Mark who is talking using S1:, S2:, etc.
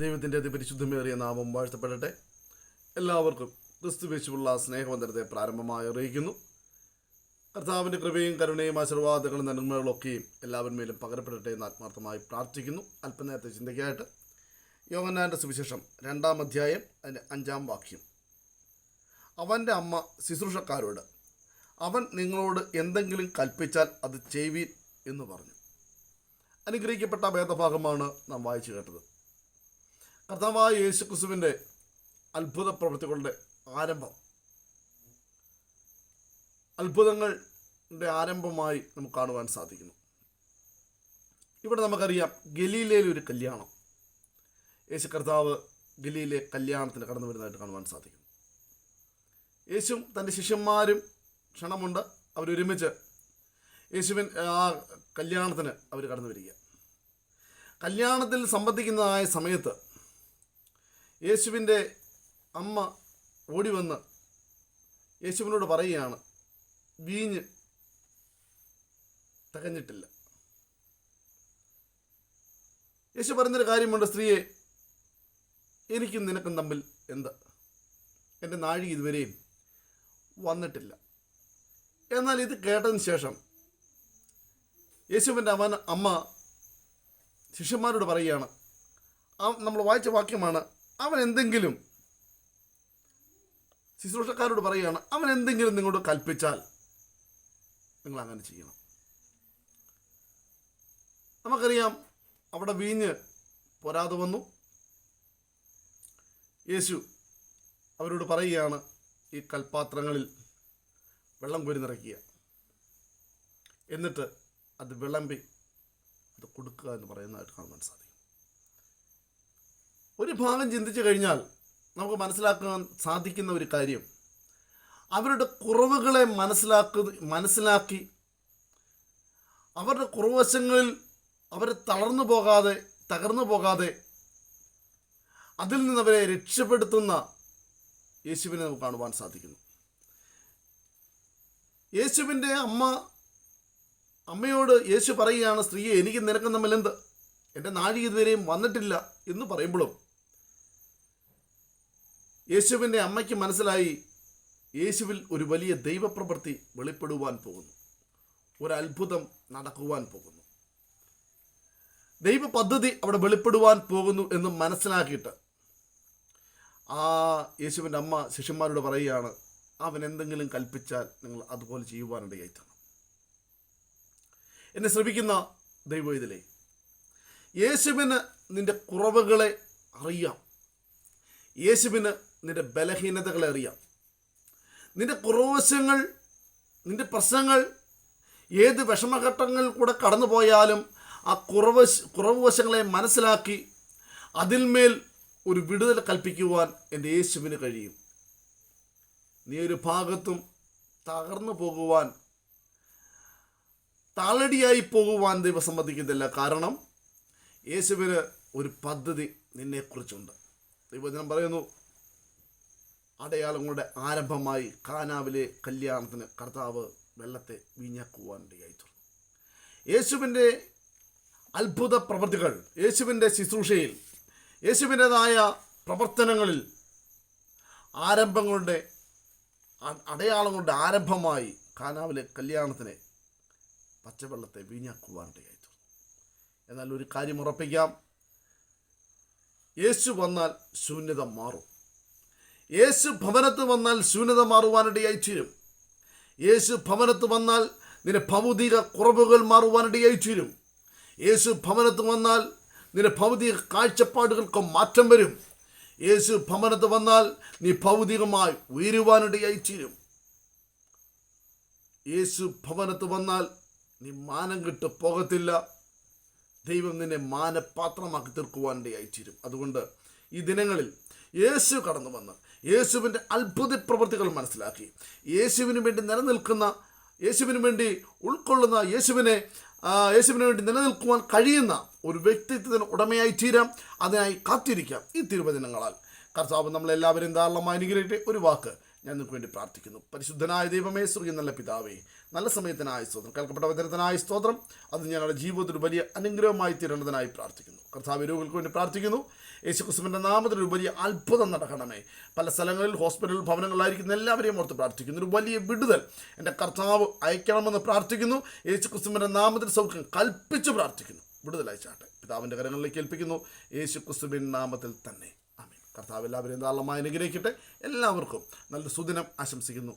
S1: ദൈവത്തിന്റെ അതിപരിശുദ്ധമേറിയ നാമം വാഴ്ത്തപ്പെടട്ടെ. എല്ലാവർക്കും ക്രിസ്തുവേശുള്ള സ്നേഹവന്ദനത്തെ പ്രാരംഭമായി അറിയിക്കുന്നു. കർത്താവിന്റെ കൃപയും കരുണയും ആശീർവാദങ്ങളും നന്മകളൊക്കെയും എല്ലാവരുമേലും പകരപ്പെടട്ടെ എന്ന് ആത്മാർത്ഥമായി പ്രാർത്ഥിക്കുന്നു. അല്പനേരത്തെ ചിന്തയ്ക്കായിട്ട് യോഗനാന്റെ സുവിശേഷം രണ്ടാം അധ്യായം അതിന്റെ അഞ്ചാം വാക്യം. അവന്റെ അമ്മ ശുശ്രൂഷക്കാരോട് അവൻ നിങ്ങളോട് എന്തെങ്കിലും കൽപ്പിച്ചാൽ അത് ചെയ്വീൻ എന്ന് പറഞ്ഞു. അനുഗ്രഹിക്കപ്പെട്ട വേദഭാഗമാണ് നാം വായിച്ചു കേട്ടത്. കർത്താവായ യേശു ക്രിസ്തുവിന്റെ അത്ഭുത പ്രവൃത്തികളുടെ ആരംഭം. അത്ഭുതങ്ങളുടെ ആരംഭമായി നമുക്ക് കാണുവാൻ സാധിക്കുന്നു. ഇവിടെ നമുക്കറിയാം ഗലീലയിലെ ഒരു കല്യാണം. യേശു കർത്താവ് ഗലീലെ കല്യാണത്തിന് കടന്നു വരുന്നതായിട്ട് കാണുവാൻ സാധിക്കുന്നു. യേശും തന്റെ ശിഷ്യന്മാരും ക്ഷണമുണ്ട്. അവരൊരുമിച്ച് യേശുവിൻ ആ കല്യാണത്തിന് അവർ കടന്നു വരിക. കല്യാണത്തിൽ സംബന്ധിക്കുന്നതായ സമയത്ത് യേശുവിന്റെ അമ്മ ഓടി വന്ന് യേശുവിനോട് പറയുകയാണ് വീഞ്ഞ് തികഞ്ഞിട്ടില്ല. യേശു പറഞ്ഞൊരു കാര്യമുണ്ട് സ്ത്രീയെ എനിക്കും നിനക്കും തമ്മിൽ എന്ത്? എന്റെ നാഴി ഇതുവരെയും വന്നിട്ടില്ല. എന്നാൽ ഇത് കേട്ടതിന് ശേഷം യേശുവിന്റെ അവൻ അമ്മ ശിഷ്യന്മാരോട് പറയുകയാണ് നമ്മൾ വായിച്ച വാക്യമാണ് അവൻ എന്തെങ്കിലും ശുശ്രൂഷക്കാരോട് പറയുകയാണ് അവൻ എന്തെങ്കിലും നിങ്ങളോട് കൽപ്പിച്ചാൽ നിങ്ങൾ അങ്ങനെ ചെയ്യണം. നമുക്കറിയാം അവിടെ വീഞ്ഞ് പോരാതെ വന്നു. യേശു അവരോട് പറയുകയാണ് ഈ കൽപ്പാത്രങ്ങളിൽ വെള്ളം കോരി നിറയ്ക്കുക. എന്നിട്ട് അത് വിളമ്പി അത് കൊടുക്കുക എന്ന് പറയുന്നതായിട്ട് കാണുവാൻ സാധിക്കും. ഒരു ഭാഗം ചിന്തിച്ചു കഴിഞ്ഞാൽ നമുക്ക് മനസ്സിലാക്കാൻ സാധിക്കുന്ന ഒരു കാര്യം. അവരുടെ കുറവുകളെ മനസ്സിലാക്ക മനസ്സിലാക്കി അവരുടെ കുറവശങ്ങളിൽ അവർ തളർന്നു പോകാതെ തകർന്നു പോകാതെ അതിൽ നിന്ന് അവരെ രക്ഷപ്പെടുത്തുന്ന യേശുവിനെ നമുക്ക് കാണുവാൻ സാധിക്കുന്നു. യേശുവിന്റെ അമ്മ അമ്മയോട് യേശു പറയുകയാണ് സ്ത്രീയെ എനിക്ക് നിനക്കും തമ്മിൽ എന്റെ നാഴി ഇതുവരെയും വന്നിട്ടില്ല എന്ന് പറയുമ്പോഴും യേശുവിന്റെ അമ്മയ്ക്ക് മനസ്സിലായി യേശുവിൽ ഒരു വലിയ ദൈവപ്രവൃത്തി വെളിപ്പെടുവാൻ പോകുന്നു. ഒരു അത്ഭുതം നടക്കുവാൻ പോകുന്നു. ദൈവ പദ്ധതി അവിടെ വെളിപ്പെടുവാൻ പോകുന്നു എന്ന് മനസ്സിലാക്കിയിട്ട് ആ യേശുവിന്റെ അമ്മ ശിഷ്യന്മാരോട് പറയുകയാണ് അവൻ എന്തെങ്കിലും കൽപ്പിച്ചാൽ നിങ്ങൾ അതുപോലെ ചെയ്യുവാനിടയായി എന്നെ ശ്രമിക്കുന്ന ദൈവം ഇതിലേ യേശുവിന് നിന്റെ കുറവുകളെ അറിയാം. യേശുവിന് നിന്റെ ബലഹീനതകൾ അറിയാം. നിന്റെ കുറവശങ്ങൾ നിന്റെ പ്രശ്നങ്ങൾ ഏത് വിഷമഘട്ടങ്ങളിൽ കൂടെ കടന്നു പോയാലും ആ കുറവ് കുറവ് വശങ്ങളെ മനസ്സിലാക്കി അതിന്മേൽ ഒരു വിടുതൽ കൽപ്പിക്കുവാൻ എന്റെ യേശുവിന് കഴിയും. നീ ഒരു ഭാഗത്തും തകർന്നു പോകുവാൻ താളടിയായി പോകുവാൻ ദൈവം സമ്മതിക്കുന്നില്ല കാരണം യേശുവിന് ഒരു പദ്ധതി നിന്നെക്കുറിച്ചുണ്ട്. ദൈവജനം പറയുന്നു അടയാളങ്ങളുടെ ആരംഭമായി കാനാവിലെ കല്യാണത്തിന് കർത്താവ് വെള്ളത്തെ വീഞ്ഞാക്കുവാൻ ഇടയായി തീർന്നു യേശുവിന്റെ അത്ഭുത പ്രവൃത്തികൾ യേശുവിന്റെ ശുശ്രൂഷയിൽ യേശുവിന്റെതായ പ്രവർത്തനങ്ങളിൽ ആരംഭങ്ങളുടെ അടയാളങ്ങളുടെ ആരംഭമായി കാനാവിലെ കല്യാണത്തിന് പച്ചവെള്ളത്തെ വീഞ്ഞാക്കുവാനിടയായി തീർന്നു എന്നാൽ ഒരു കാര്യം ഉറപ്പിക്കാം. യേശു വന്നാൽ ശൂന്യത മാറും. യേശു ഭവനത്ത് വന്നാൽ ശൂന്യത മാറുവാനിടയായി തീരും. യേശു ഭവനത്ത് വന്നാൽ നിന്റെ ഭൗതിക കുറവുകൾ മാറുവാനിടയായി തീരും. യേശു ഭവനത്ത് വന്നാൽ നിന്റെ ഭൗതിക കാഴ്ചപ്പാടുകൾക്ക് മാറ്റം വരും. യേശു ഭവനത്ത് വന്നാൽ നീ ഭൗതികമായി ഉയരുവാനിടയായി തീരും. യേശു ഭവനത്ത് വന്നാൽ നീ മാനം കിട്ട് പോകത്തില്ല. ദൈവം നിന്നെ മാനപാത്രമാക്കി തീർക്കുവാനിടയായി തീരും. അതുകൊണ്ട് ഈ ദിനങ്ങളിൽ യേശു കടന്നു വന്ന് യേശുവിന്റെ അത്ഭുത പ്രവൃത്തികൾ മനസ്സിലാക്കി. യേശുവിന് വേണ്ടി നിലനിൽക്കുന്ന യേശുവിന് വേണ്ടി ഉൾക്കൊള്ളുന്ന യേശുവിനെ യേശുവിന് വേണ്ടി നിലനിൽക്കുവാൻ കഴിയുന്ന ഒരു വ്യക്തിത്വത്തിന് ഉടമയായി തീരാം. അതിനായി കാത്തിരിക്കാം ഈ തിരുവചനങ്ങളാൽ. കർത്താവ് നമ്മളെല്ലാവരും ധാരാളമായി അനുഗ്രഹിക്കട്ടെ. ഒരു വാക്ക് ഞാൻ നിങ്ങൾക്ക് വേണ്ടി പ്രാർത്ഥിക്കുന്നു. പരിശുദ്ധനായ ദൈവമേ സ്വർഗീയ നല്ല പിതാവേ നല്ല സമയത്തിനായ സ്തോത്രം. കേൾക്കപ്പെട്ട വചനത്തിനായ സ്തോത്രം. അത് ഞങ്ങളുടെ ജീവിതത്തിൽ വലിയ അനുഗ്രഹമായി തീരേണ്ടതിനായി പ്രാർത്ഥിക്കുന്നു. കർത്താവ് രോഗികൾക്ക് വേണ്ടി പ്രാർത്ഥിക്കുന്നു. യേശുക്രിസ്തുവിന്റെ നാമത്തിൽ ഒരു വലിയ അത്ഭുതം നടക്കണമേ. പല സ്ഥലങ്ങളിൽ ഹോസ്പിറ്റലുകൾ ഭവനങ്ങളിലായിരിക്കുന്ന എല്ലാവരെയും ഓർത്ത് പ്രാർത്ഥിക്കുന്നു. ഒരു വലിയ വിടുതൽ എന്റെ കർത്താവ് അയക്കണമെന്ന് പ്രാർത്ഥിക്കുന്നു. യേശുക്രിസ്തുവിന്റെ നാമത്തിൽ സൗഖ്യം കൽപ്പിച്ച് പ്രാർത്ഥിക്കുന്നു. വിടുതൽ അയച്ചാട്ടെ പിതാവിന്റെ കരങ്ങളിലേക്ക് ഏൽപ്പിക്കുന്നു. യേശുക്രിസ്തുവിൻ നാമത്തിൽ തന്നെ. കർത്താവ് എല്ലാവരെയും ധാരാളമായി അനുഗ്രഹിക്കട്ടെ എല്ലാവർക്കും നല്ല സുദിനം ആശംസിക്കുന്നു.